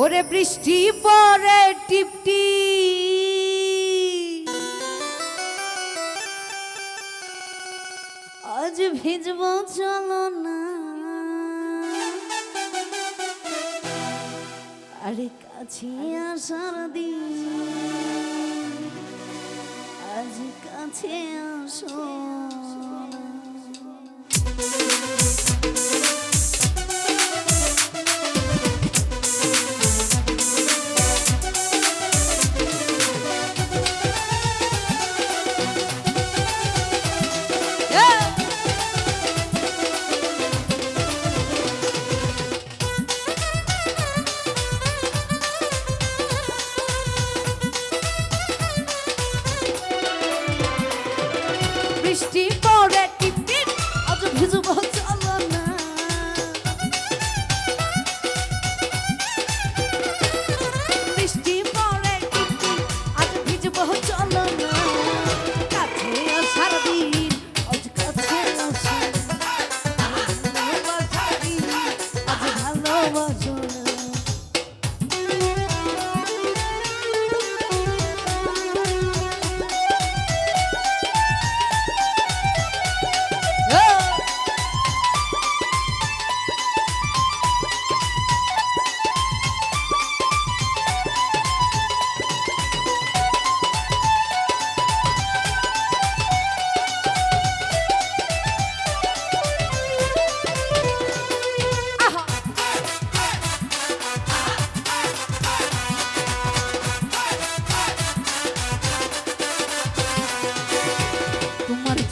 ওরে বৃষ্টি পরে টিপটি। আজ ভিজব চলো না। আরে কাছে আসার দিন। আজ কাছে আসো। বৃষ্টি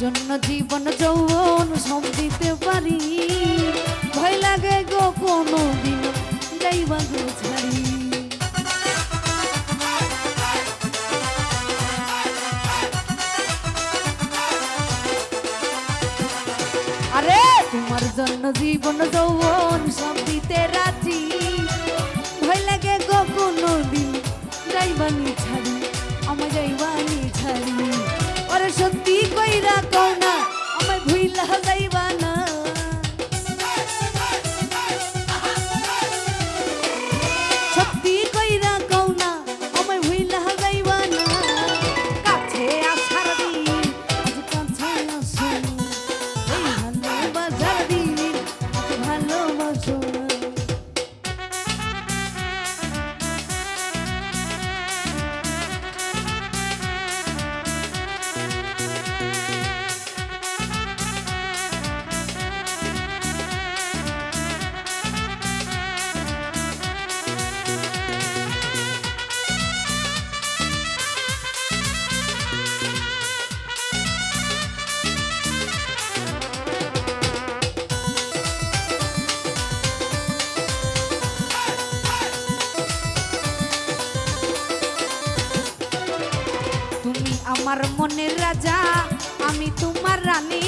জন্য জীবন যৌবন সব দিতে পারি। ভয় লাগে গো কোনো দিন যাইবা গো ছাড়ি। আরে! তোমার জন্য জীবন যৌবন সব দিতে রাজি। ভয় লাগে গো কোনো দিন যাইবানি ছাড়ি, আমায় যাইবানি ছাড়ি। ওরে সত্যি কইরা কও না আমায় ভুইলা যাইবা আমার মনের রাজা, আমি তোমার রানী।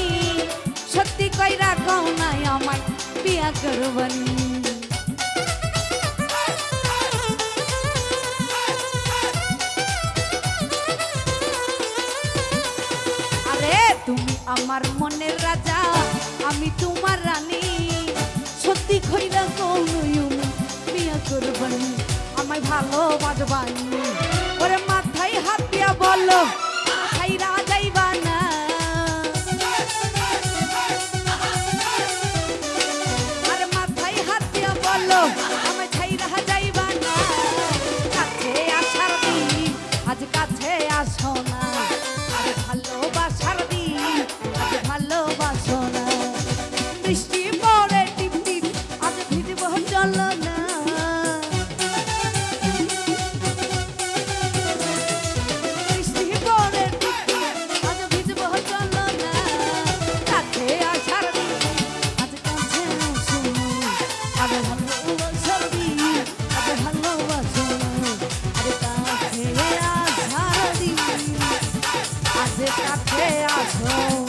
সত্যি কইরা কও নাই আমায় বিয়া করবানি। আরে তুমি আমার মনের রাজা, আমি তোমার রানী। সত্যি কইরা কও নাই বিয়া করবানি। আমায় ভালোবাসবানি। ওরে মাথায় হাত দিয়া বলো de e casa সাথে আছো